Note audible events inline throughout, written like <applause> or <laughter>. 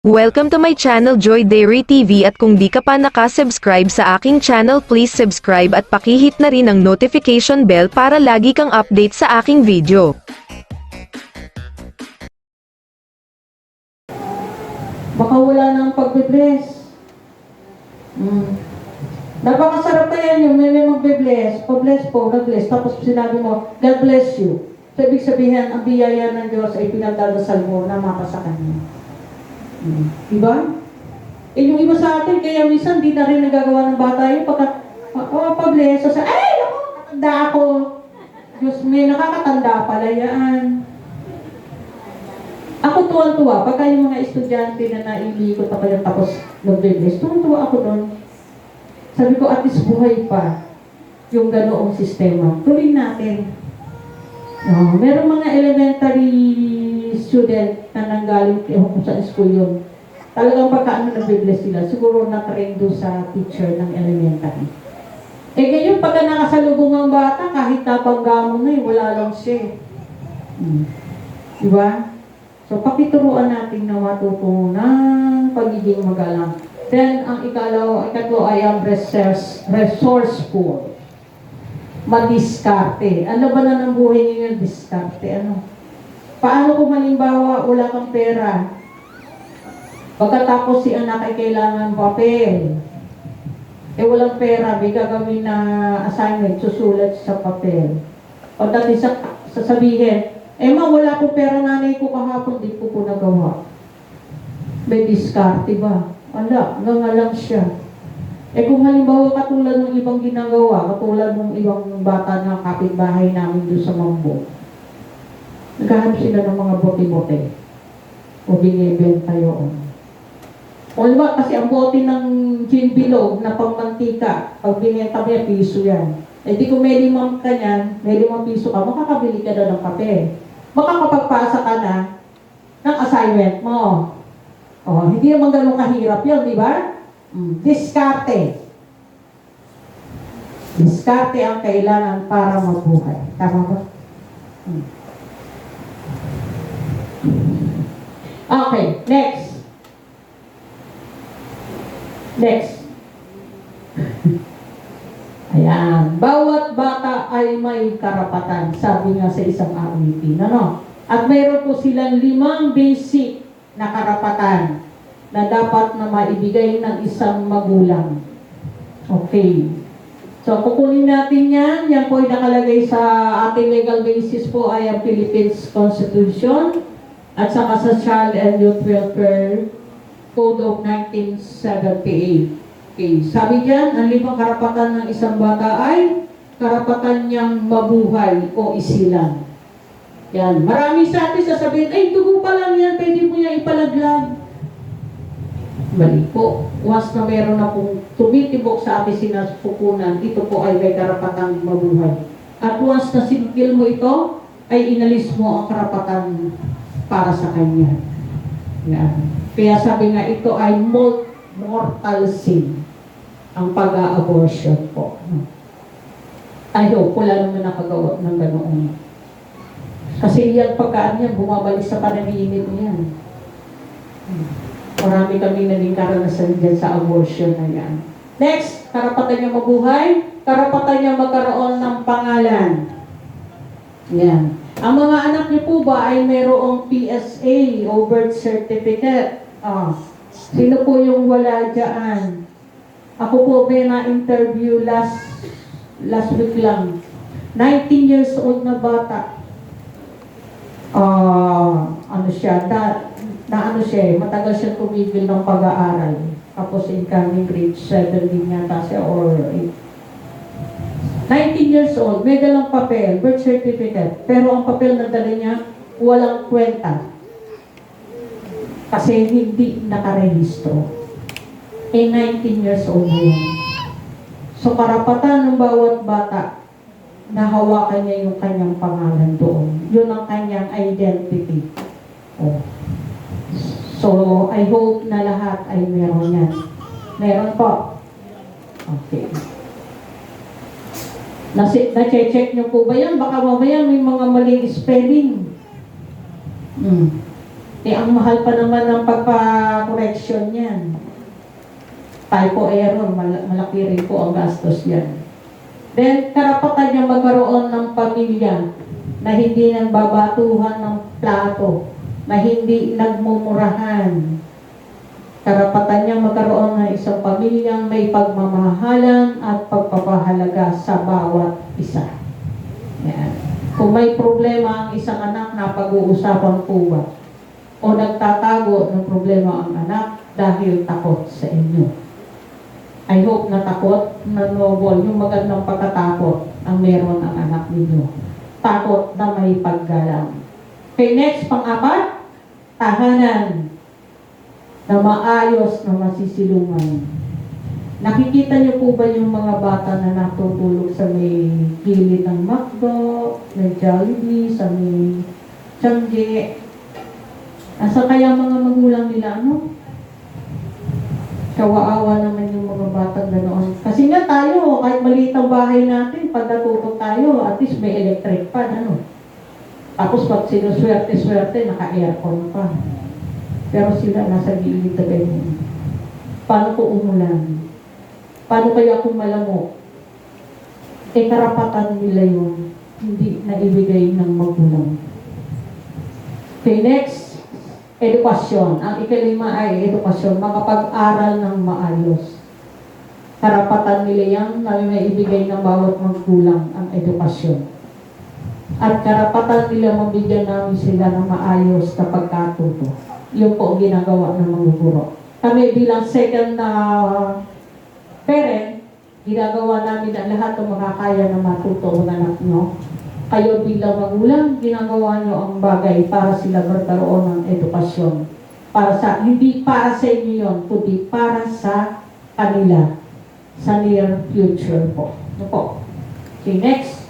Welcome to my channel Joy Dairy TV at kung di ka pa nakasubscribe sa aking channel please subscribe at pakihit na rin ang notification bell para lagi kang update sa aking video. Baka wala nang pagbe-bless. Mm. Napakasarap pa yan yung may magbe-bless. Pa-bless po, nag-bless. Tapos sinabi mo, God bless you. So, ibig sabihin, ang biyaya ng Diyos ay pinagdadasal mo na mapa sa Kanya. Mm. Diba? Eh, yung iba sa atin, kaya minsan di na rin nagagawa ng bata yun. Pagka, oh, pa-bless. So, sa, ay, ako, nakatanda ako. Diyos may nakakatanda pala yan. Ako tuwan-tuwa, pagka yung mga estudyante na nailikot ako yung tapos nag-bless, tuwan-tuwa ako doon. Sabi ko, at least buhay pa yung ganoong sistema. Tuloy natin. No, meron mga elementary student na nanggaling ewan ko sa school yun. Talagang pagka ano nag-bless sila, siguro na-train doon sa teacher ng elementary. Eh ngayon, pagka nakasalubong ang bata, kahit napangga mo na eh, wala lang siya. eh. Hmm. Diba? So, pakituruan natin na matuto ng pagiging magalang. Then, ang ikalaw, ikatlo ay ang resource, resourceful. Madiskarte. Ano ba na ng buhay yung diskarte? Ano? Paano kung halimbawa wala kang pera? Pagkatapos si anak ay kailangan papel. Eh walang pera, may gagawin na assignment, susulat sa papel. Pagdating sa sasabihin, eh ma, wala po pera nanay ko kahapon, di ko po nagawa. May diskarte ba? Ala, nga lang siya. Eh kung halimbawa katulad ng ibang ginagawa, katulad ng ibang bata na kapitbahay namin doon sa Mambo, naghahanap sila ng mga bote-bote. O binibenta yun. O diba, kasi ang bote ng gin bilog na pangmantika, pag binenta mo yan, piso yan. Eh di kung may limang ka niyan, may limang piso ka, makakabili ka na ng kape. Makakapagpasa ka na ng assignment mo. Oh, hindi naman ganun kahirap yun, di ba? Mm. Diskarte. Diskarte ang kailangan para mabuhay. Tama ba? Mm. Okay, next. Next. <laughs> Ayan. Bawat bata ay may karapatan, sabi nga sa isang awitin. Ano? At mayroon po silang limang basic na karapatan na dapat na maibigay ng isang magulang. Okay. So, kukunin natin yan. Yan po ay nakalagay sa ating legal basis po ay ang Philippines Constitution at saka sa Child and Youth Welfare Code of 1978. Okay. Sabi diyan, ang limang karapatan ng isang bata ay karapatan niyang mabuhay o isilang. Yan. Marami sa atin sasabihin, ay, dugo pa lang yan, pwede mo yan ipalaglag. Mali po. Once na meron na pong tumitibok sa ating sinaspupunan, ito po ay may karapatang mabuhay. At once na sinigil mo ito, ay inalis mo ang karapatan para sa kanya. Yan. Kaya sabi nga, ito ay mortal sin ang pag-abortion po. Hope wala naman nakagawa ng ganoon. Kasi yan pagkaan yan, bumabalik sa pananaginip niyan. Marami kami naging karanasan dyan sa abortion na yan. Next, karapatan niya mabuhay, karapatan niya magkaroon ng pangalan. Yan. Ang mga anak niyo po ba ay mayroong PSA o birth certificate? Ah. Sino po yung wala dyan? Ako po may na-interview last last week lang. 19 years old na bata. Ah, ano siya, na, na ano siya, eh, matagal siya tumigil ng pag-aaral. Tapos incoming grade 7 din yata siya or 8. 19 years old, may dalang papel, birth certificate. Pero ang papel na dala niya, walang kwenta. Kasi hindi nakarehistro. Eh, 19 years old na yun. So, karapatan ng bawat bata na hawakan niya yung kanyang pangalan doon. Yun ang kanyang identity. Oh. So, I hope na lahat ay meron yan. Meron po. Okay. Nasi, na-check niyo po ba yan? Baka mamaya may mga maling spelling. Hmm. Eh, ang mahal pa naman ng pagpa-correction yan. Typo error, mal- malaki rin po ang gastos yan. Then, karapatan niya magkaroon ng pamilya na hindi nagbabatuhan ng plato, na hindi nagmumurahan. Karapatan niya magkaroon ng isang pamilyang may pagmamahalan at pagpapahalaga sa bawat isa. Yan. Kung may problema ang isang anak na pag-uusapan po ba? O nagtatago ng problema ang anak dahil takot sa inyo. I hope na takot na noble, yung magandang pagkatakot ang meron ang anak ninyo. Takot na may paggalang. Okay, next, pang-apat, tahanan na maayos na masisilungan. Nakikita niyo po ba yung mga bata na natutulog sa may gilid ng McDo, may Jollibee, sa may Changge? Asa kaya mga magulang nila, ano? Kawaawa naman yung mga batang ganoon. Kasi nga tayo, kahit maliit ang bahay natin, pag natutog tayo, at least may electric fan, ano? Tapos pag sinuswerte-swerte, naka-aircon pa. Pero sila nasa gilid na ganyan. Paano ko umulan? Paano kaya kung malamok? Eh, karapatan nila yun. Hindi na ibigay ng magulang. Okay, next. Edukasyon. Ang ikalima ay edukasyon. Makapag-aral ng maayos. Karapatan nila yan na may ibigay ng bawat magulang ang edukasyon. At karapatan nila mabigyan namin sila ng maayos na pagkatuto. Yun po ginagawa ng mga guro. Kami bilang second na parent, ginagawa namin ang lahat ng makakaya na matuto ang anak nyo. Kayo bilang magulang, ginagawa nyo ang bagay para sila magkaroon ng edukasyon. Para sa, hindi para sa inyo yun, kundi para sa kanila. Sa near future po. Ano po? Okay, next.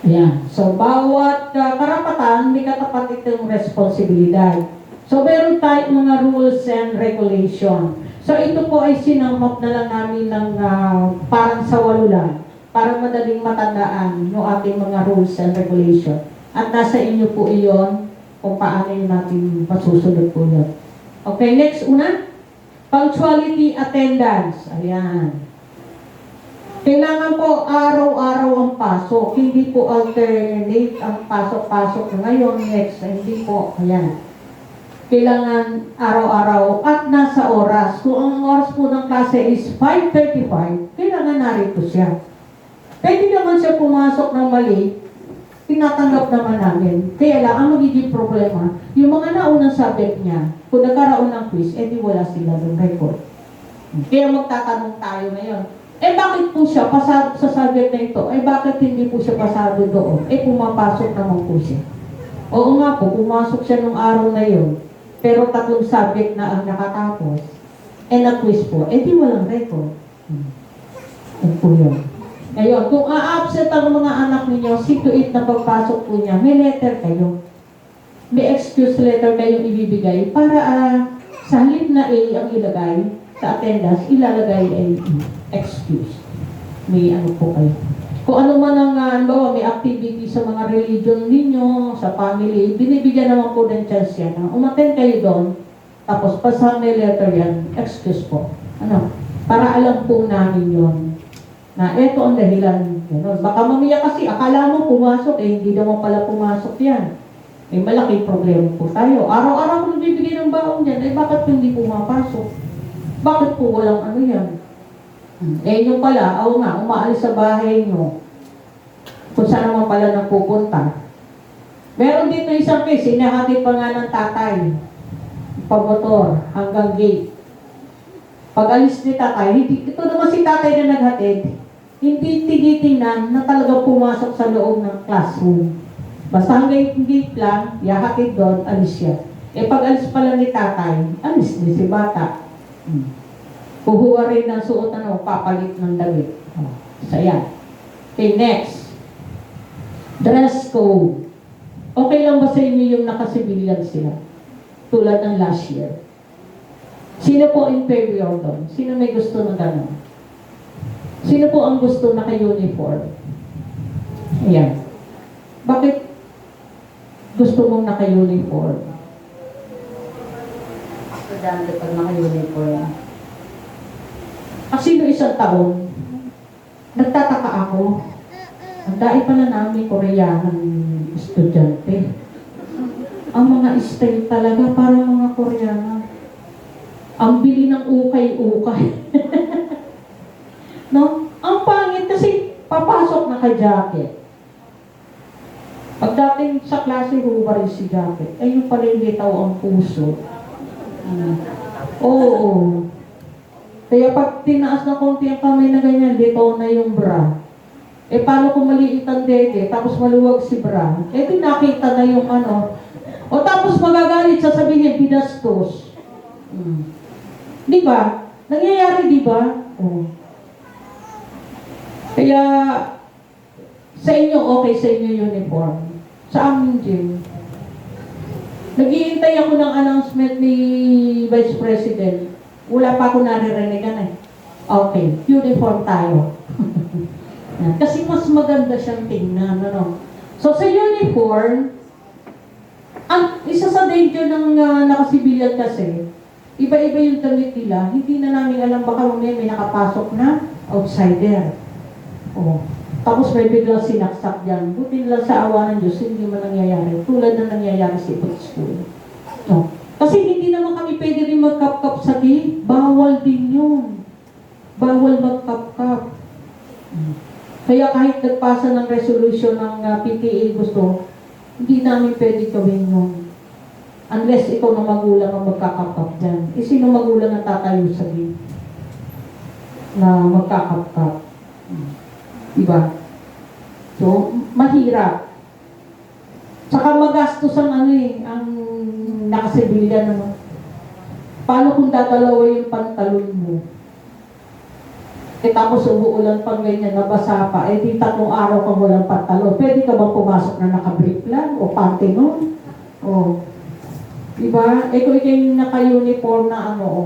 Ayan. So, bawat uh, karapatan, may katapat itong responsibilidad. So, meron tayong mga rules and regulation. So, ito po ay sinamot na lang namin ng ah, parang sa walo lang para madaling matandaan yung ating mga rules and regulation. At nasa inyo po iyon kung paano yun natin masusunod po yun. Okay, next una. Punctuality attendance. Ayan. Kailangan po araw-araw ang pasok. Hindi po alternate ang pasok-pasok ngayon, next, hindi po. Ayan. Kailangan araw-araw at nasa oras. Kung ang oras po ng klase is 5.35, kailangan narito siya. Pwede naman siya pumasok ng mali, tinatanggap naman namin. Kaya lang, ang magiging problema, yung mga naunang subject niya, kung nagkaroon ng quiz, edi wala sila ng record. Kaya magtatanong tayo ngayon, eh bakit po siya pasado sa subject na ito? Eh bakit hindi po siya pasado doon? Eh pumapasok naman po siya. Oo nga po, pumasok siya nung araw na yun. Pero tatlong subject na ang nakatapos. Eh na-quiz po, eh di walang record. Hmm. Yan po yun. Ngayon, kung a-absent ang mga anak ninyo, 6 to 8 na pagpasok po niya, may letter kayo. May excuse letter kayong ibibigay para ah, sa halip na A ang ilagay sa attendance, ilalagay ay excuse. May ano po kayo. Kung ano man ang, uh, bawa, may activity sa mga religion ninyo, sa family, binibigyan naman po ng chance yan. na umattend kayo doon, tapos pasahan may letter yan, excuse po. Ano? Para alam po namin yon na eto ang dahilan. Ganun. Baka mamaya kasi, akala mo pumasok, eh hindi naman pala pumasok yan. May malaking problema po tayo. Araw-araw ko nagbibigay ng baon yan, eh bakit hindi pumapasok? Bakit po walang ano yan? Eh yung pala, oo nga, umaalis sa bahay nyo. Kung saan naman pala nagpupunta. Meron dito isang case, inahatid pa nga ng tatay. Pamotor, hanggang gate. Pag alis ni tatay, hindi, ito naman si tatay na naghatid, hindi tinitingnan na talaga pumasok sa loob ng classroom. Basta hanggang gate lang, yahatid doon, alis siya. Eh pag alis pala ni tatay, alis din si bata. Hmm. Kuhuwa rin ng suot ano, papalit ng damit. Oh, so yan. Okay, next. Dress code. Okay lang ba sa inyo yung nakasibilyan sila? Tulad ng last year. Sino po inferior doon? Sino may gusto na gano'n? Sino po ang gusto naka-uniform? Ayan. Bakit gusto mong naka-uniform? estudyante pag naka-uniform. Kasi no isang taon, nagtataka ako, ang dai pala namin Koreanang estudyante. Ang mga style talaga parang mga Koreana. Ang bili ng ukay-ukay. <laughs> no? Ang pangit kasi papasok naka-jacket. Pagdating sa klase, huwa rin si jacket. Eh, yung pala yung litaw ang puso. Mm. Oo. Kaya pag tinaas na konti ang kamay na ganyan, litaw na yung bra. Eh, paano kung maliit ang dede, tapos maluwag si bra? Eh, nakita na yung ano. O tapos magagalit, sasabihin, binastos. Mm. Di ba? Nangyayari, di ba? Oo. Kaya, sa inyo, okay sa inyo uniform. Sa amin, Jim. Naghihintay ako ng announcement ni Vice President. Wala pa ako naririnigan eh. Okay, uniform tayo. <laughs> Yan. Kasi mas maganda siyang tingnan, ano. So sa uniform, ang isa sa danger ng uh, nakasibilyan kasi, iba-iba yung damit nila, hindi na namin alam baka may, may nakapasok na outsider. Oh. Tapos may biglang sinaksak dyan. Buti lang sa awa ng Diyos, hindi man nangyayari. Tulad na nangyayari sa ibang school. No. Kasi hindi naman kami pwede rin magkap-kap sa di. Bawal din yun. Bawal magkap-kap. Kaya kahit nagpasa ng resolution ng uh, PTA gusto, hindi namin pwede gawin yun. Unless ikaw na magulang ang magkakap-kap dyan. Eh, sino magulang ang tatayo sa di? Na magkakap-kap. Diba? So, mahirap. Saka magastos ang ano eh, ang nakasibilyan naman. Paano kung dadalawa yung pantalon mo? Eh tapos umuulan pang ganyan, nabasa pa, eh di tatlong araw kang walang pantalon. Pwede ka bang pumasok na nakabrief lang o panty nun? O, diba? Eh kung ikaw yung naka-uniform na ano, o,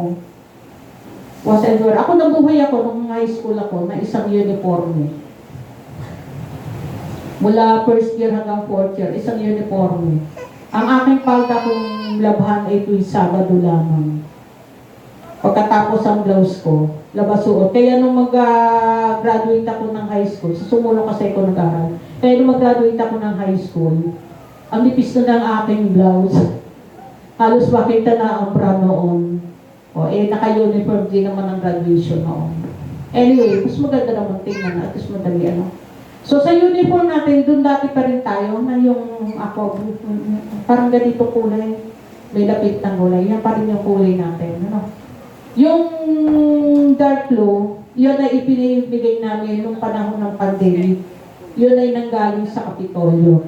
whatever. Ako nabuhay ako nung high school ako na isang uniform eh. Mula first year hanggang fourth year, isang uniforme. Ang aking palda kung labhan ay tuwing Sabado lamang. Pagkatapos ang blouse ko, labas suot. Kaya nung mag-graduate ako ng high school, sa sumulo kasi ako nag-aral, kaya nung mag-graduate ako ng high school, ang nipis na ng aking blouse. Halos makita na ang bra noon. O, eh, naka-uniform din naman ang graduation noon. Anyway, mas maganda naman tingnan at mas madali ano. So sa uniform natin, doon dati pa rin tayo na yung ako, parang ganito kulay. May lapit ng kulay. Yan pa rin yung kulay natin. Ano? Yung dark blue, yun ay ipinibigay namin nung panahon ng pandemic. Yun ay nanggaling sa Kapitolyo.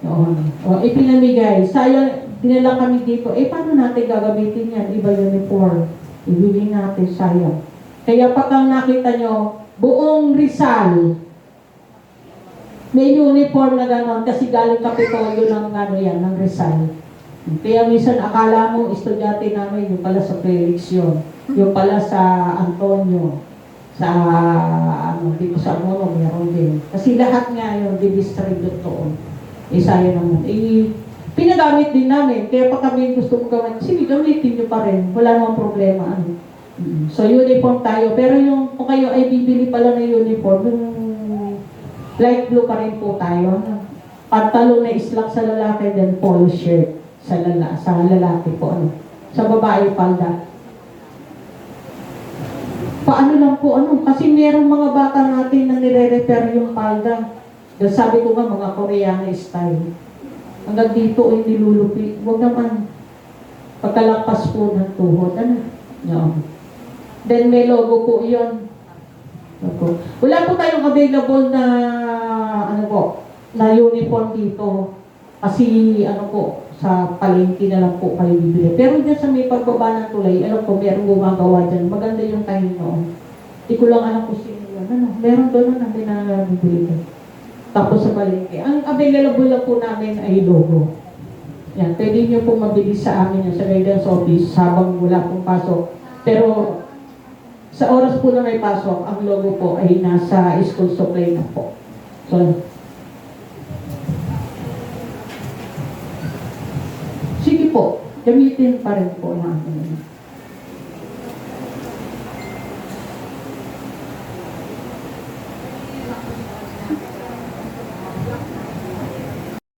Noon. O, ipinamigay. Sayang, dinala kami dito. Eh, paano natin gagamitin yan? Iba uniform. Ibigay natin, sayang. Kaya pagka nakita nyo, buong Rizal, may uniform na gano'n kasi galing Kapitolyo ng ano yan, ng Rizal. Kaya minsan akala mo estudyante namin yung pala sa Felix yun. Yung pala sa Antonio. Sa ano, dito sa Mono, meron din. Kasi lahat nga yun, didistribute doon. Eh, sayang naman. Eh, pinagamit din namin. Kaya pag kami gusto mong gawin, sige, gamitin nyo pa rin. Wala namang problema. Ano. Mm. So, uniform tayo. Pero yung kung kayo ay bibili pala ng uniform, yung light blue pa rin po tayo. Ano? Pantalon na islak sa lalaki, then polo shirt sa, lala, sa lalaki po. Ano? Sa babae, palda. Paano lang po, ano? Kasi merong mga bata natin na nire-repair yung palda. Dahil sabi ko nga, mga Koreana style. Hanggang dito ay nilulupi. Huwag naman. Pagkalakpas po ng tuhod. Ano? No. Then may logo po yun. Opo. Wala po tayong available na ano po, na uniform dito. Kasi ano po, sa palengke na lang po kayo bibili. Pero dyan sa may pagbaba ng tulay, alam ko, meron gumagawa dyan. Maganda yung tayo noon. Hindi ko lang alam kung sino yun. Ano, meron doon na pinabibili ko. Tapos sa palengke. Ang available lang po namin ay logo. Yan, pwede nyo po mabili sa amin yan, sa guidance office habang wala pong pasok. Pero sa oras po na may pasok, ang logo po ay nasa school supply na po. So, sige po. Gamitin pa rin po namin.